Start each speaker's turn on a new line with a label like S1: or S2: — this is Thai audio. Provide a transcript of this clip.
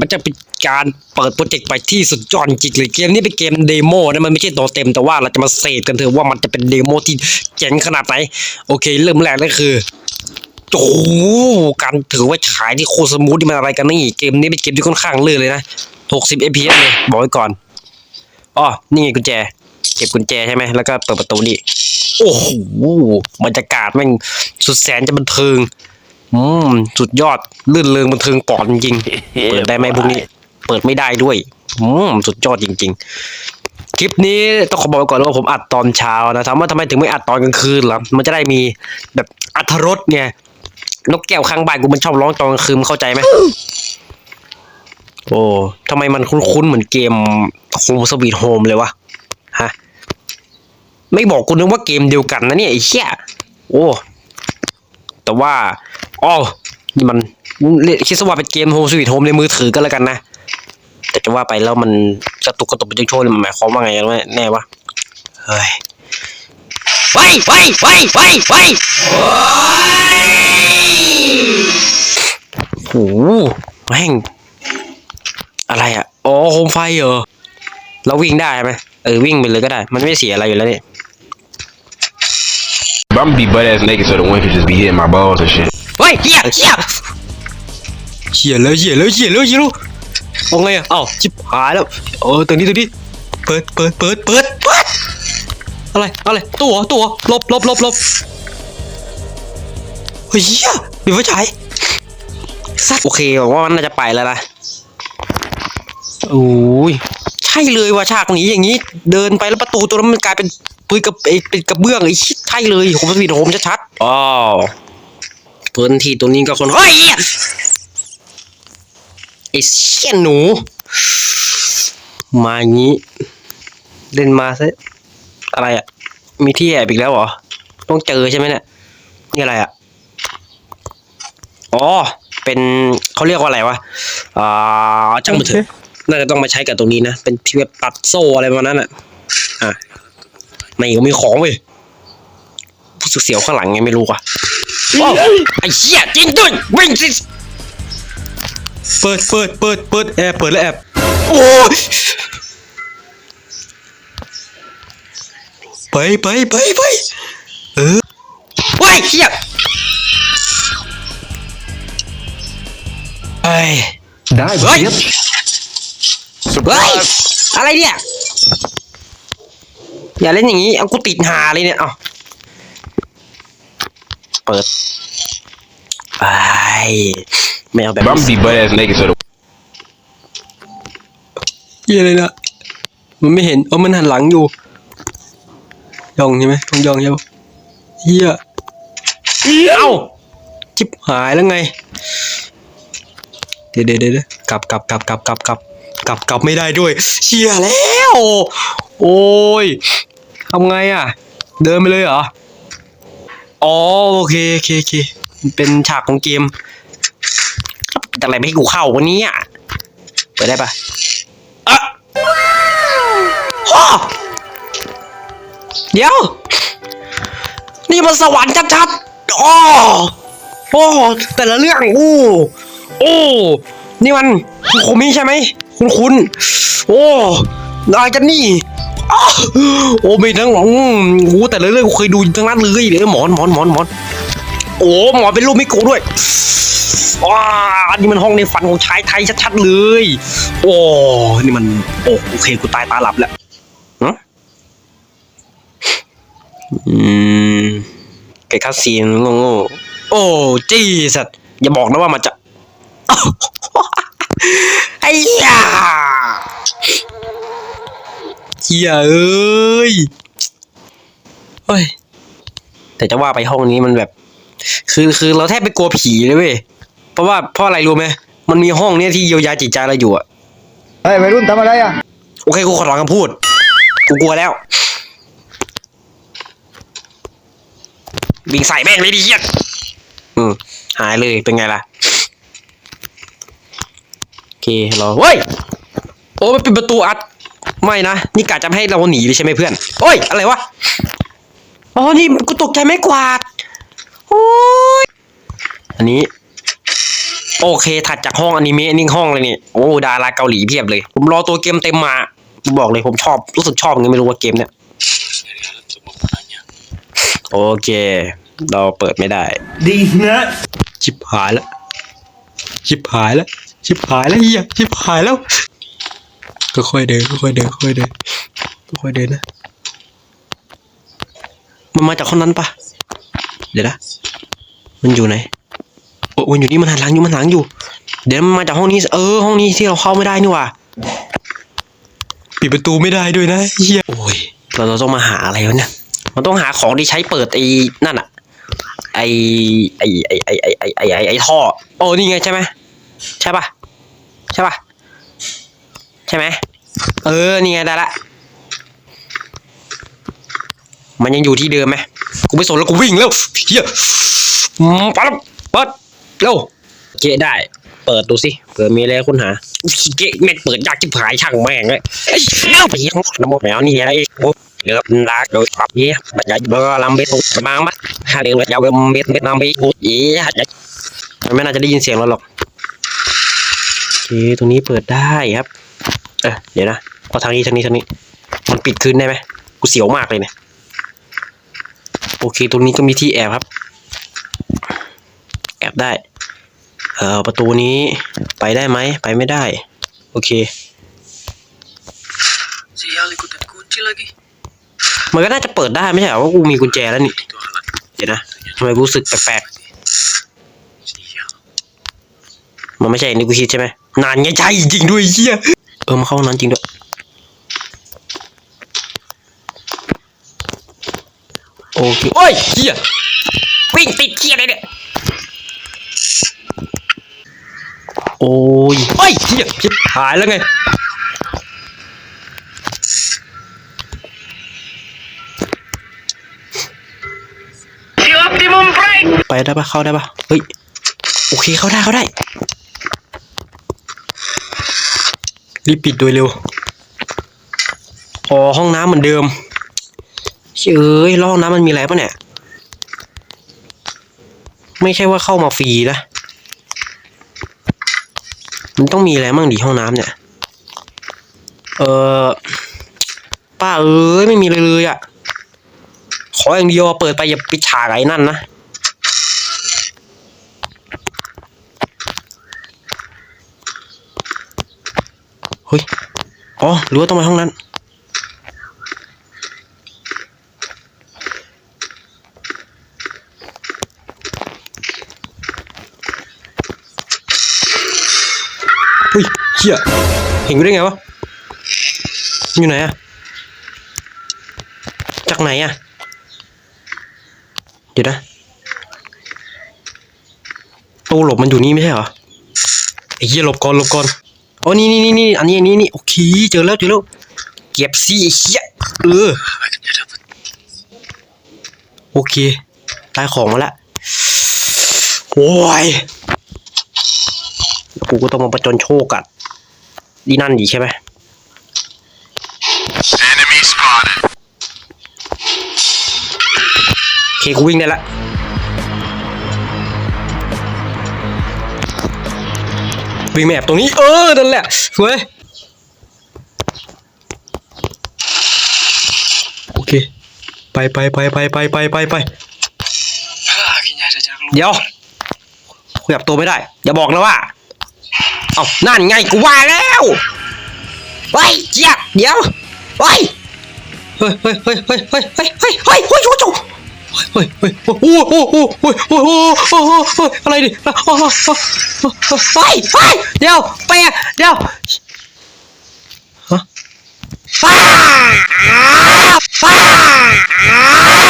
S1: มันจะเป็นการเปิดโปรเจกต์ไปที่สุดยอดจริงเลยเกมนี้เป็นเกมเดโมนะมันไม่ใช่ตัวเต็มแต่ว่าเราจะมาเสพกันเถอะว่ามันจะเป็นเดโมที่เจ๋งขนาดไหน โอเค เริ่มแรกนั่นคือโอ้การถือว่าฉายที่โคสมูทที่มันอะไรกันนี่ เกมนี้เป็นเกมที่ค่อนข้างลื่นเลยนะ 60 fps เลยบอกไว้ก่อนอ๋อนี่ไงกุญแจ เก็บกุญแจใช่ไหมแล้วก็เปิดประตูนี่โอ้โหบรรยากาศแม่งสุดแสนจะบันเทิง อืมสุดยอดลื่นเริงบันเทิงปอดจริงๆเปิดได้ไหมพวกนี้ เปิดไม่ได้ด้วยอืมสุดยอดจริง ๆ คลิปนี้ต้องขอบอกไว้ก่อนว่าผมอัดตอนเช้านะถามว่าทำไมถึงไม่อัดตอนกลางคืนล่ะมันจะได้มีแบบอัธรสไงนกแก้วข้างบ้านกูมันชอบร้องตอนกลางคืนมึงเข้าใจไหมโอ้ทำไมมันคุ้นๆเหมือนเกมโฮมสวีทโฮมเลยวะฮะไม่บอกกูนึกว่าเกมเดียวกันนะเนี่ยไอ้เชี่ยโอ้ แต่ว่าอ๋อนี่มันเรียกคิดซะว่าเป็นเกมโฮมสวีทโฮมในมือถือกันแล้วกันนะ แต่จะว่าไปแล้วมันกระตุกกระตุกเป็นโชว์เลยมันหมายความว่าไงกันวะแน่วะเฮ้ยไว้ไว้ไว้ไว้ไว้โหแม่งอะไรอะ อ๋อโคมไฟเหรอเราวิ่งได้ไหมเออวิ่งไปเลยก็ได้ มันไม่เสียอะไรอยู่แล้วนี่
S2: But I'm gonna be butt ass naked so the wind could just be hitting my balls and shit.
S1: เฮ้ยเฮียเฮียเฮียแล้วเฮียแล้วเฮียแล้วเฮียแล้วเอาไงอะเอ้าชิบหายแล้วเออตรงนี้ตรงนี้เปิดเปิดเปิดเปิดเปิดอะไรอะไรตัวตัวหลบหลบหลบหลบเฮ้ยเฮียมีไฟฉายสัตว์โอเคบอกว่ามันน่าจะไปแล้วนะโอ้ยใช่เลยว่ะฉากหนี้อย่างนี้ เดินไปแล้วประตูตัวนั้นมันกลายเป็นปืนกับไอ้เป็นกระเบื้องไอ้ชิใช่เลยผมสวีทโฮมชัดๆอ๋อพื้นที่ตรงนี้ก็คนเฮ้ยเหี้ยไอ้เชี่ยหนู มาอย่างนี้ เล่นมาซะอะไรอะ มีที่แอบอีกแล้วเหรอ ต้องเจอใช่ไหมเนี่ยนี่อะไรอะอ๋อเป็นเขาเรียกว่าอะไรวะอ่าจังมือเถอะ น่าจะต้องมาใช้กับตรงนี้นะ เป็นที่แบบตัดโซ่อะไรประมาณนั้นอะ อะไม่ก็มีของเว้ยผู้สึกเสียวข้างหลังไงไม่รู้อะว้าวไอ้เหี้ยจริงด้วยวิ่งสิเปิดเปิดเปิดเปิดแอบเปิดแล้วแอบโอ้ยไปไปไปไปเออว้ายเหี้ยไอ้
S2: ได้
S1: เฮ้ย เฮ้ย อะไรเนี่ย อย่าเล่นอย่างนี้ เอากูติดหาเลยเนี่ยเอาเปิด ไป ไม่เอาแบบ
S2: But I'm gonna be butt ass naked so the
S1: เหี้ยเลยนะมันไม่เห็นเออมันหันหลังอยู่ ยองใช่ไหมต้องยองใช่ปะเฮียเอ้าจิบหายแล้วไง เดี๋ยวเดี๋ยวเดี๋ยวกลับกลับกลับกลับกลับกลับ กลับกลับไม่ได้ด้วยเชียแล้ว โอ้ยทำไงอะ เดินไปเลยเหรอ อ๋อโอเคโอเคโอเคมันเป็นฉากของเกมแต่อะไรไม่ให้กูเข้าวะเนี้อะเปิดได้ปะอะฮ่อเดี๋ยว นี่มันสวรรค์ชัดๆอ๋อโอ้แต่ละเรื่องโอ้โอ้ นี่มันคุณโคมิใช่ไหม คุณคุณโอ้อะไรกันนี่โอ้ไม่ทั้งอืมโอ้แต่เรื่องกูเคยดูทั้งนั้นเลยเดี๋ยวหมอนหมอนหมอนหมอนโอ้หมอนเป็นรูปมิโกด้วยว้าอันนี้มันห้องในฝันของชายไทยชัดๆเลย โอ้นี่มันโอ้โอเคกูตายตาหลับแล้วฮะอืมเกิดคาซีนโง่โอ้ จีสัตอย่าบอกนะว่ามันจะ อ้เหี้ยเหี้ยเอ้ยเฮ้ย แต่จะว่าไปห้องนี้มันแบบ คือคือเราแทบไม่กลัวผีเลยเว้ย เพราะว่าเพราะอะไรรู้ไหม มันมีห้องเนี้ยที่เยียวยาจิตใจเราอยู่อะ
S3: เฮ้ยวัยรุ่นทำอะไรอะ
S1: โอเคกูขอถอนคำพูด กูกลัวแล้ววิ่งใส่แม่งเลยดิเฮียอืมหายเลยเป็นไงล่ะโอ เครอเฮ้ยโอ้มันเป็นประตูอัดไม่นะนี่กะจะไม่ให้เราหนีเลยใช่ไหมเพื่อนโอ้ยอะไรวะอ๋อนี่กูตกใจไม่กวาดโอ้ยอันนี้โอ้โอเคถัดจากห้องอนิเมะนี่ห้องเลยนี่โอ้ดาราเกาหลีเพียบเลย ผมรอตัวเกมเต็มมาผมบอกเลยผมชอบรู้สึกชอบไงไม่รู้ว่าเกมเนี้ยโอเค เราเปิดไม่ได้
S4: ดีนะ
S1: ชิบหายแล้วชิบหายแล้ว ชิบหายแล้วเฮียชิบหายแล้วก็ค่อยเดินก็ค่อยเดินค่อยเดินก็ค่อยเดินนะมันมาจากคนนั้นปะเดี๋ยวนะมันอยู่ไหนโอ้มันอยู่นี่มันหันหลังอยู่มันหลังอยู่ เดี๋ยวมันมาจากห้องนี้ เออห้องนี้ที่เราเข้าไม่ได้นี่ว่ะปิดประตูไม่ได้ด้วยนะเฮียโอ้ยเราเราต้องมาหาอะไรวะเนี่ยมันต้องหาของที่ใช้เปิดไอ้นั่นอะไอไอไอไอไอไอไอท่อโอ้นี่ไงใช่ไหมใช่ปะ ใช่ปะใช่ไหมเออนี่ไงได้ละ มันยังอยู่ที่เดิมไหมกูไม่สนแล้วกูวิ่งแล้วเฮียปแล้วเปิดเร็วเกะได้ เปิดดูสิเปิดมีอะไรค้นหาเกะแม่เปิดยากจิบหายช่างแม่งเลยเอ้ยเอ้าไปเหี้ยน้ำมันแมวนี่อะไรอีกโอ้เหลือลากโดยปรับเหี้ยบัดใหญ่เบอร์ลำเบ็ดบางมัดฮาเรียงบัดยาวเบ็ดเบ็ดลำเบ็ดโอ้ยเหี้ยมันไม่น่าจะได้ยินเสียงเราหรอก เคตรงนี้เปิดได้ครับเออเดี๋ยวนะเอาทางนี้ทางนี้ทางนี้ มันปิดคืนได้ไหมกูเสียวมากเลยเนี่ยโอเคตรงนี้ก็มีที่แอบครับ แอบได้ เออประตูนี้ไปได้ไหมไปไม่ได้ โอเค
S4: Sial ikutan kunci lagi
S1: มันก็น่าจะเปิดได้ไม่ใช่เหรอว่ากูมีกุญแจแล้วนี่
S4: itu alat
S1: เดี๋ยวนะทำไมรู้สึกแปลก
S4: sial
S1: ๆมันไม่ใช่อย่างที่กูคิดใช่ไหม นานไงใช่จริงด้วยเฮียเออมาเข้าห้องนั้นจริงด้วยโอเคโอ้ยเฮียวิ่งติดเฮียอะไรเนี่ยโอ้ยเฮ้ยเฮียชิบหายแล้วไง
S4: si optimum prime
S1: ไปได้ปะเข้าได้ปะเฮ้ยโอเคเข้าได้เข้าได้ รีบปิดโดยเร็ว อ๋อ ห้องน้ำเหมือนเดิมเชื่ยเอ้ยแล้วห้องน้ำมันมีอะไรปะเนี่ย ไม่ใช่ว่าเข้ามาฟรีนะ มันต้องมีอะไรมั่งดิห้องน้ำเนี่ย เออป้าเอ้ยไม่มีเลยเลยอะ่ะ ขออย่างเดียวเปิดไปอย่าปิดฉากไอ้นั่นนะ เฮ้ย อ๋อหรือว่าต้องไปห้องนั้นเฮ้ยเชี่ยเห็นกูได้ไงวะ อยู่ไหนอะจากไหนอะเดี๋ยวนะตู้หลบมันอยู่นี่ไม่ใช่เหรอไอ้เหี้ยหลบก่อนหลบก่อน อ๋อนี่นี่นี่นี่อันนี้อันนี้นี่โอเคเจอแล้วเจอแล้วเก็บซี่ไอ้เหี้ยเออ
S4: akhirnya dapat
S1: โอเคได้ของมาแล้วโอ้ยแล้วกูก็ต้องมาประจนโชคกัดดีนั่นดีใช่ไหม
S2: Enemy spotted.
S1: โอเคกูวิ่งได้ละ วิ่งแมพตรงนี้เออนั่นแหละสวยโอเค ไปไปไปไปไปไปไปไปเดี๋ยวขยับตัวไม่ได้ อย่าบอกนะว่า เอานั่นไงกูว่าแล้วเฮ้ยเจี๊ยบเดี๋ยวเฮ้ยเฮ้ยเฮ้ยเฮ้ยเฮ้ยเฮ้ยเฮ้ยเฮ้ยเฮ้ยเฮ้ย เฮ้ยเฮ้ยโอ้โหโอ้โหโอ้โหโอ้โหอะไรดิไฮ้ยเฮ้ยเดี๋ยวไปเดี๋ยวฮะฟ้าฟ้า